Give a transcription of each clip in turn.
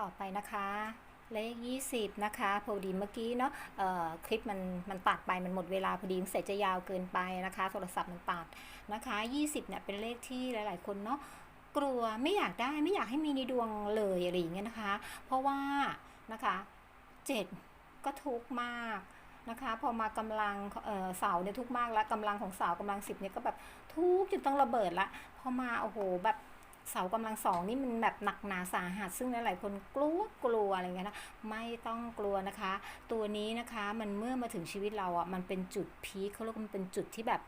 ต่อไปนะคะเลข20 นะคะพอดีเมื่อกี้เนาะเอ่อคลิปมันมันตัดไปมันหมดเวลาพอดีเสร็จจะยาวเกินไปนะคะ โทรศัพท์มันตัดนะคะ 20เนี่ยเป็นเลขที่หลาย ๆ คนเนาะกลัวไม่อยากได้ไม่อยากให้มีในดวงเลยอะไรอย่างเงี้ยนะคะ เพราะว่านะคะ7ก็ทุกมากนะคะพอมากำลังเสาเนี่ยทุกมากแล้วกำลังของเสากำลัง10เนี่ยก็แบบทุกจนต้องระเบิดละพอมาโอ้โหแบบ เสากำลังสองนี่มันแบบหนักหนาสาหัส ซึ่งหลายๆคนกลัวกลัวอะไรเงี้ยนะไม่ต้องกลัวนะคะ ตัวนี้นะคะมันเมื่อมาถึงชีวิตเราอะมันเป็นจุดพีคเขาเรียกมันเป็นจุดที่แบบ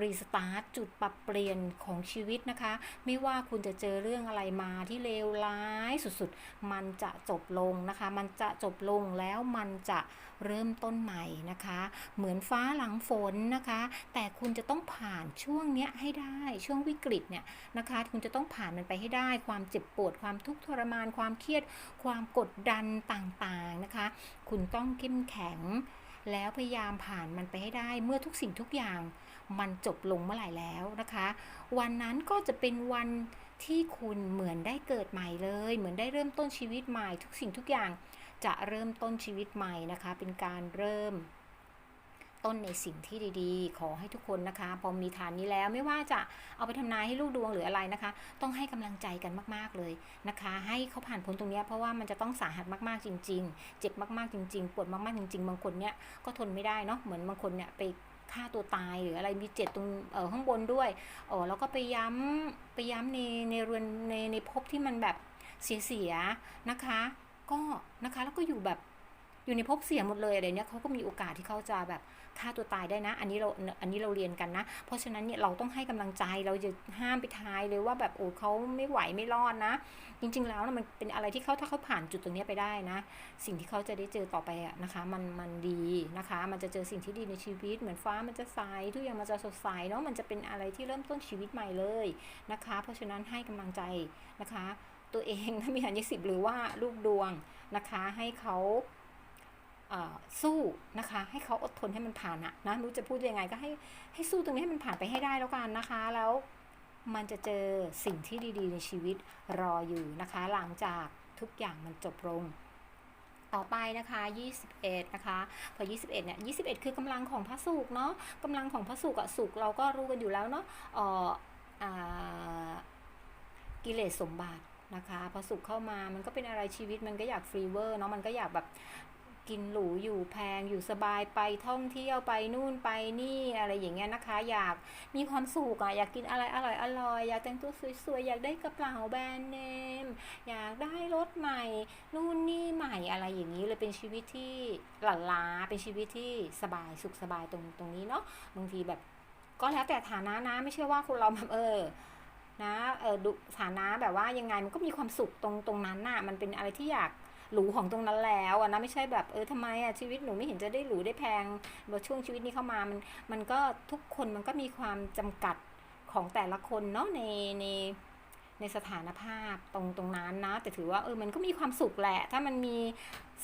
รีสตาร์ทจุดปรับเปลี่ยนของชีวิตนะคะ ไม่ว่าคุณจะเจอเรื่องอะไรมาที่เลวร้ายสุดๆ มันจะจบลงนะคะ มันจะจบลงแล้วมันจะเริ่มต้นใหม่นะคะ เหมือนฟ้าหลังฝนนะคะ แต่คุณจะต้องผ่านช่วงเนี้ยให้ได้ช่วงวิกฤตเนี่ยนะคะ คุณจะต้องผ่านมันไปให้ได้ ความเจ็บปวด ความทุกข์ทรมาน ความเครียด ความกดดันต่างๆนะคะ คุณต้องเข้มแข็ง แล้วพยายามผ่านมันไปให้ได้ เมื่อทุกสิ่งทุกอย่างมันจบลงเมื่อไหร่แล้วนะคะ วันนั้นก็จะเป็นวันที่คุณเหมือนได้เกิดใหม่เลย เหมือนได้เริ่มต้นชีวิตใหม่ ทุกสิ่งทุกอย่างจะเริ่มต้นชีวิตใหม่นะคะ เป็นการเริ่ม ต้นในสิ่งที่ดีๆ ขอให้ทุกคนนะคะพอมีฐานนี้แล้วไม่ว่าจะเอาไปทำนายให้ลูกดวงหรืออะไรนะคะ ต้องให้กำลังใจกันมากๆเลยนะคะ ให้เขาผ่านพ้นตรงนี้เพราะว่ามันจะต้องสาหัสมากๆจริง ๆ เจ็บมากๆจริงๆปวดมากๆจริงๆบางคนเนี้ยก็ทนไม่ได้เนาะเหมือนบางคนเนี่ยไปฆ่าตัวตายหรืออะไรมีเจ็บตรงเออข้างบนด้วยอ๋อแล้วก็ไปย้ำไปย้ำในในเรือนในในภพที่มันแบบเสียๆนะคะ ก็นะคะแล้วก็อยู่แบบอยู่ในภพเสียหมดเลยอะไรเนี้ยเขาก็มีโอกาสที่เขาจะแบบ ฆ่าตัวตายได้นะ อันนี้เราอันนี้เราเรียนกันนะ เพราะฉะนั้นเนี่ยเราต้องให้กำลังใจเราจะห้ามไปทายเลยว่าแบบโอ้เขาไม่ไหวไม่รอดนะ จริง ๆ แล้วนะมันเป็นอะไรที่เขาถ้าเขาผ่านจุดตรงนี้ไปได้นะ สิ่งที่เขาจะได้เจอต่อไปอะนะคะมันมันดีนะคะ มันจะเจอสิ่งที่ดีในชีวิต เหมือนฟ้ามันจะใสทุกอย่างมันจะสดใสเนาะมันจะเป็นอะไรที่เริ่มต้นชีวิตใหม่เลยนะคะ เพราะฉะนั้นให้กำลังใจนะคะ ตัวเองถ้ามีหันยสิบหรือว่าลูกดวงนะคะให้เขา สู้นะคะให้เขาอดทนให้มันผ่านอะนะไม่รู้จะพูดยังไงก็ให้ให้สู้ตรงนี้ให้มันผ่านไปให้ได้แล้วกันนะคะ แล้วมันจะเจอสิ่งที่ดี ๆ ในชีวิตรออยู่นะคะ หลังจากทุกอย่างมันจบลงต่อไปนะคะ 21 นะคะ พอ 21 เนี่ย 21 คือกำลังของพระศุกเนาะกำลังของพระศุกอะศุกเราก็รู้กันอยู่แล้วเนาะอ่ออ่ากิเลสสมบัตินะคะ พอสุขเข้ามามันก็เป็นอะไรชีวิตมันก็อยากฟรีเวอร์เนาะ มันก็อยากแบบ กินหรูอยู่แพงอยู่สบายไปท่องเที่ยวไปนู่นไปนี่อะไรอย่างเงี้ยนะคะ อยากมีความสุขอะอยากกินอะไรอร่อยอร่อยอยากแต่งตัวสวยๆอยากได้กระเป๋าแบรนด์เนมอยากได้รถใหม่นู่นนี่ใหม่อะไรอย่างนี้เลยเป็นชีวิตที่หลั่นล้าเป็นชีวิตที่สบายสุขสบายตรงตรงนี้เนาะบางทีแบบก็แล้วแต่ฐานะนะไม่ใช่ว่าคุณเราแบบเออนะเออดูฐานะแบบว่ายังไงมันก็มีความสุขตรงตรงนั้นน่ะมันเป็นอะไรที่อยาก หรูของตรงนั้นแล้วอะนะไม่ใช่แบบเออทำไมอะชีวิตหนูไม่เห็นจะได้หรูได้แพงแบบช่วงชีวิตนี้เข้ามามันมันก็ทุกคนมันก็มีความจำกัดของแต่ละคนเนาะในในในสถานภาพตรงตรงนั้นนะ แต่ถือว่าเออมันก็มีความสุขแหละ ถ้ามันมี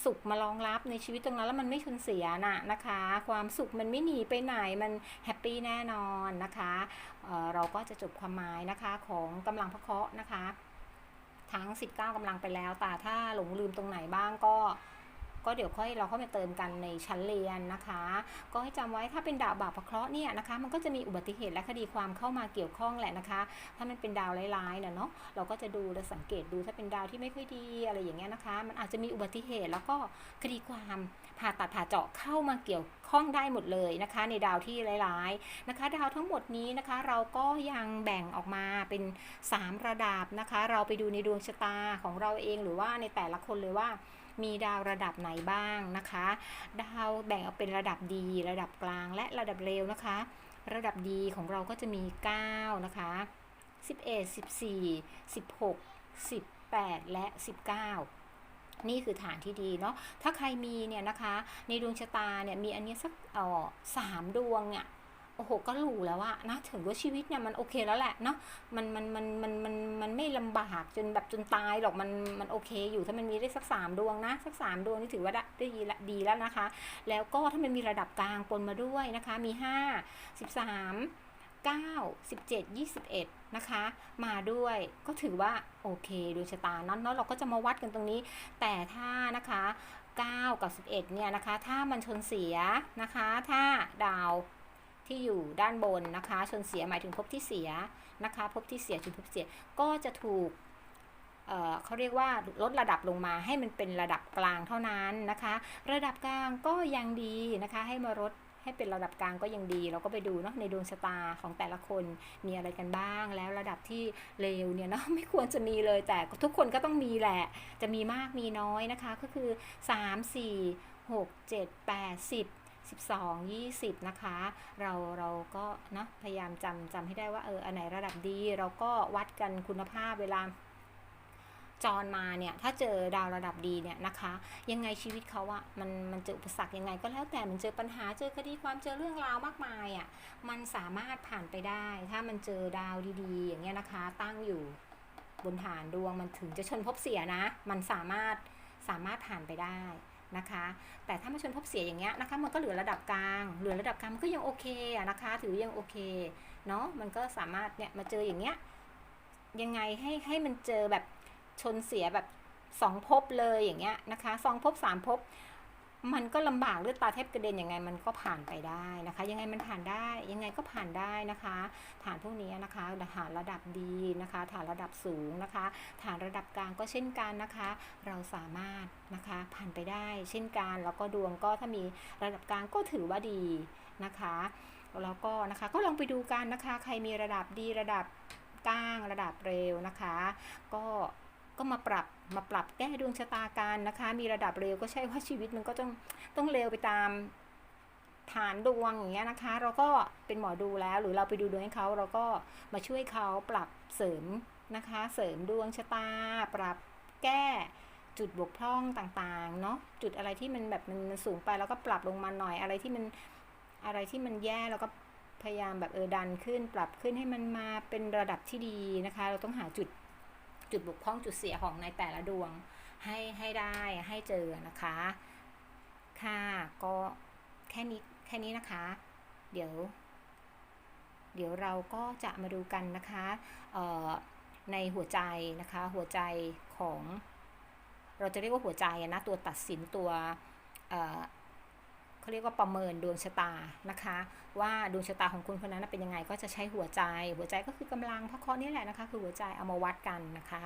สุขมารองรับในชีวิตตรงนั้นแล้วมันไม่ชนเสียน่ะนะคะ ความสุขมันไม่หนีไปไหนมันแฮปปี้แน่นอนนะคะเออเราก็จะจบความหมายนะคะของกำลังพระเคราะห์นะคะ ทั้ง 19กำลังไปแล้ว แต่ถ้าหลงลืมตรงไหนบ้างก็ ก็เดี๋ยวค่อยเราเข้ามาเติมกันในชั้นเรียนนะคะ ก็ให้จำไว้ถ้าเป็นดาวบาปพระเคราะห์เนี่ยนะคะ มันก็จะมีอุบัติเหตุและคดีความเข้ามาเกี่ยวข้องแหละนะคะ ถ้ามันเป็นดาวร้ายๆนะเนาะเราก็จะดูและสังเกตดูถ้าเป็นดาวที่ไม่ค่อยดีอะไรอย่างเงี้ยนะคะ มันอาจจะมีอุบัติเหตุแล้วก็คดีความ ผ่าตัดผ่าเจาะเข้ามาเกี่ยวข้องได้หมดเลยนะคะ ในดาวที่ร้ายๆนะคะ ดาวทั้งหมดนี้นะคะ เราก็ยังแบ่งออกมาเป็น 3 ระดับนะคะ เราไปดูในดวงชะตาของเราเองหรือว่าในแต่ละคนเลยว่ามีดาวระดับไหนบ้างนะคะ ดาวแบ่งออกเป็นระดับดี ระดับกลางและระดับเร็วนะคะ ระดับดีของเราก็จะมี 9 นะคะ 11 14 16 18 และ 19 นี่คือฐานที่ดีเนาะถ้าใครมีเนี่ยนะคะ ในดวงชะตาเนี่ยมีอันนี้สักเอ๋อสามดวงเนี่ยโอ้โหก็หรูแล้วอะนะถึงว่าชีวิตเนี่ยมันโอเคแล้วแหละเนาะมันมันมันมันมันมันไม่ลำบากจนแบบจนตายหรอกมันมันโอเคอยู่ถ้ามันมีได้สักสามดวงนะสักสามดวงนี่ถือว่าได้ดีละดีแล้วนะคะ แล้วก็ถ้ามันมีระดับกลางปนมาด้วยนะคะมีห้าสิบสาม 17 21 นะคะ มาด้วยก็ถือว่าโอเคดวงชะตานั้นเนาะเราก็จะมาวัดกันตรงนี้ แต่ถ้านะคะ 9 กับ 11 เนี่ยนะคะ ถ้ามันชนเสียนะคะ ถ้าดาวที่อยู่ด้านบนนะคะ ชนเสียหมายถึงภพที่เสียนะคะภพที่เสียชนภพเสียก็จะถูกเเขาเรียกว่าลดระดับลงมาให้มันเป็นระดับกลางเท่านั้นนะคะ ระดับกลางก็ยังดีนะคะ ให้มาลด ให้เป็นระดับกลางก็ยังดี เราก็ไปดูเนาะในดวงชะตาของแต่ละคนมีอะไรกันบ้าง แล้วระดับที่เลวเนี่ยเนาะไม่ควรจะมีเลย แต่ทุกคนก็ต้องมีแหละ จะมีมากมีน้อยนะคะ ก็คือ 3 4 6 7 8 10 12 20 นะคะ เราเราก็เนาะพยายามจำจำให้ได้ว่าเอออันไหนระดับดี เราก็วัดกันคุณภาพเวลา จรมาเนี่ยถ้าเจอดาวระดับดีเนี่ยนะคะ ยังไงชีวิตเขาอะมันมันเจออุปสรรคยังไงก็แล้วแต่มันเจอปัญหาเจอคดีความเจอเรื่องราวมากมายอะมันสามารถผ่านไปได้ ถ้ามันเจอดาวดีๆ อย่างเงี้ยนะคะ ตั้งอยู่บนฐานดวงมันถึงจะชนภพเสียนะ มันสามารถสามารถผ่านไปได้นะคะ แต่ถ้ามาชนภพเสียอย่างเงี้ยนะคะ มันก็เหลือระดับกลาง เหลือระดับกลางมันก็ยังโอเคอะนะคะ ถือยังโอเคเนาะมันก็สามารถเนี่ยมาเจออย่างเงี้ยยังไงให้ให้มันเจอแบบ ชนเสียแบบสองภพเลยอย่างเงี้ยนะคะสองภพสามภพมันก็ลำบากเลือดตาแทบกระเด็นยังไงมันก็ผ่านไปได้นะคะ ยังไงมันผ่านได้ยังไงก็ผ่านได้นะคะ ฐานพวกนี้นะคะฐานระดับดีนะคะ ฐานระดับสูงนะคะ ฐานระดับกลางก็เช่นกันนะคะ เราสามารถนะคะผ่านไปได้ เช่นกันแล้วก็ดวงก็ถ้ามีระดับกลางก็ถือว่าดีนะคะแล้วก็นะคะก็ลองไปดูกันนะคะ ใครมีระดับดีระดับกลางระดับเร็วนะคะ ก็ ก็มาปรับมาปรับแก้ดวงชะตากันนะคะ มีระดับเร็วก็ใช่ว่าชีวิตมันก็ต้องต้องเร็วไปตามฐานดวงอย่างเงี้ยนะคะ เราก็เป็นหมอดูแล้ว หรือเราไปดูดวงให้เขาเราก็มาช่วยเขาปรับเสริมนะคะ เสริมดวงชะตา ปรับแก้จุดบกพร่องต่างๆเนาะจุดอะไรที่มันแบบมันมันสูงไปแล้วก็ปรับลงมาหน่อยอะไรที่มันอะไรที่มันแย่เราก็พยายามแบบเออดันขึ้น ปรับขึ้นให้มันมาเป็นระดับที่ดีนะคะ เราต้องหาจุด จุดบกพร่องจุดเสียของในแต่ละดวงให้ให้ได้ให้เจอนะคะ ค่ะก็แค่นี้แค่นี้นะคะ เดี๋ยว เดี๋ยวเราก็จะมาดูกันนะคะเอ่อในหัวใจนะคะ หัวใจของ เราจะเรียกว่าหัวใจนะตัวตัดสินตัว เขาเรียกว่าประเมินดวงชะตานะคะ ว่าดวงชะตาของคุณคนนั้นเป็นยังไงก็จะใช้หัวใจ หัวใจก็คือกำลังพระเคราะห์นี่แหละนะคะ คือหัวใจเอามาวัดกันนะคะ